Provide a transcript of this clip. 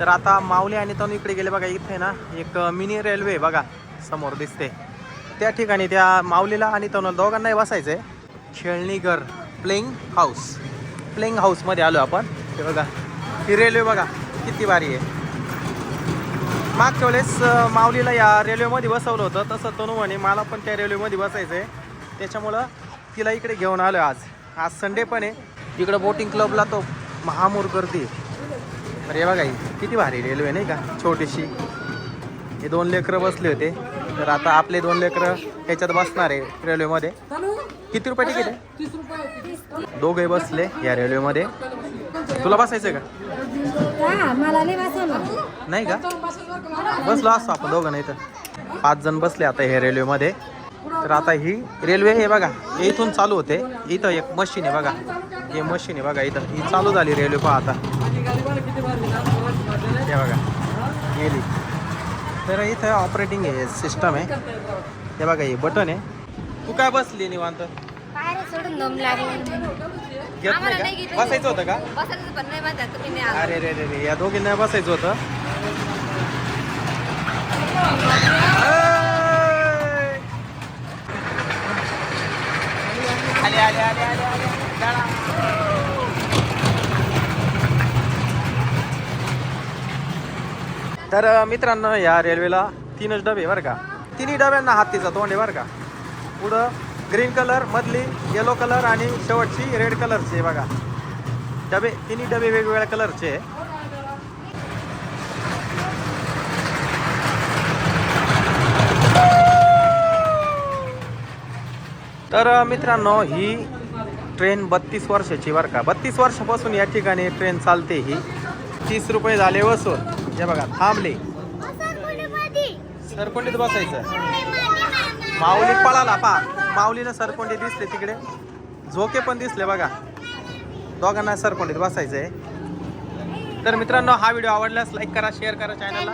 तर आता माऊली आणि तनु इकडे गेले बघा इथे ना एक मिनी रेल्वे बघा समोर दिसते. त्या ठिकाणी त्या माऊलीला आणि तनु दोघांनाही बसायचं आहे खेळणीघर प्लेइंग हाऊस प्लेइंग हाऊसमध्ये आलो आपण. ते बघा ही रेल्वे बघा किती भारी आहे. मागच्या वेळेस माऊलीला या रेल्वेमध्ये बसवलं होतं. तसं तनु म्हणे मला पण त्या रेल्वेमध्ये बसायचं आहे त्याच्यामुळं तिला इकडे घेऊन आलो आज. आज संडे पण आहे. इकडं बोटिंग क्लबला तो महामूर गर्दी हे बघा ही. किती भारी रेल्वे नाही का? छोटीशी. हे दोन लेकरं बसले होते. तर आता आपले दोन लेकरं ह्याच्यात बसणार आहे रेल्वेमध्ये. किती रुपये तिकीट आहे? दोघे बसले या रेल्वेमध्ये. तुला बसायचं का? नाही का? बसलो असतो आपण दोघं नाही तर. पाच जण बसले आता हे रेल्वेमध्ये. तर आता ही रेल्वे हे बघा इथून चालू होते. इथं एक मशीन आहे बघा. हे मशीन आहे बघा इथं. ही चालू झाली रेल्वे पहा आता. हे बघा. गेली तर इथं ऑपरेटिंग आहे सिस्टम आहे. हे बघा हे बटन आहे. तू काय बसली निवांत? सोडून दम घेत आम्हाला नाही नाही घेतलं. का बसायचं होतं का? बसायचं पण नाही म्हणतात तुम्ही नाही आला. अरे रे रे रे या दोघींना बसायचं होतं. आले आले आले आले आले. तर मित्रांनो या रेल्वेला तीनच डबे बरं का. तिन्ही डब्यांना हातीचा तोंड आहे बरं का. पुढं ग्रीन कलर मधली येलो कलर आणि शेवटची रेड कलरची आहे बघा. डबे तिन्ही डबे वेगवेगळ्या कलरचे आहे. तर मित्रांनो ही ट्रेन बत्तीस वर्षाची बरं का. बत्तीस वर्षापासून या ठिकाणी ट्रेन चालते ही. तीस रुपये झाले वसून हे बघा थांबले. सरकोंडीत बसायचं. माऊली पळाला पा. माऊलीनं सरकोंडी दिसले तिकडे. झोके पण दिसले बघा. दोघांना सरकोंडीत बसायचं आहे तर मित्रांनो हा व्हिडिओ आवडल्यास लाईक करा शेअर करा चॅनलला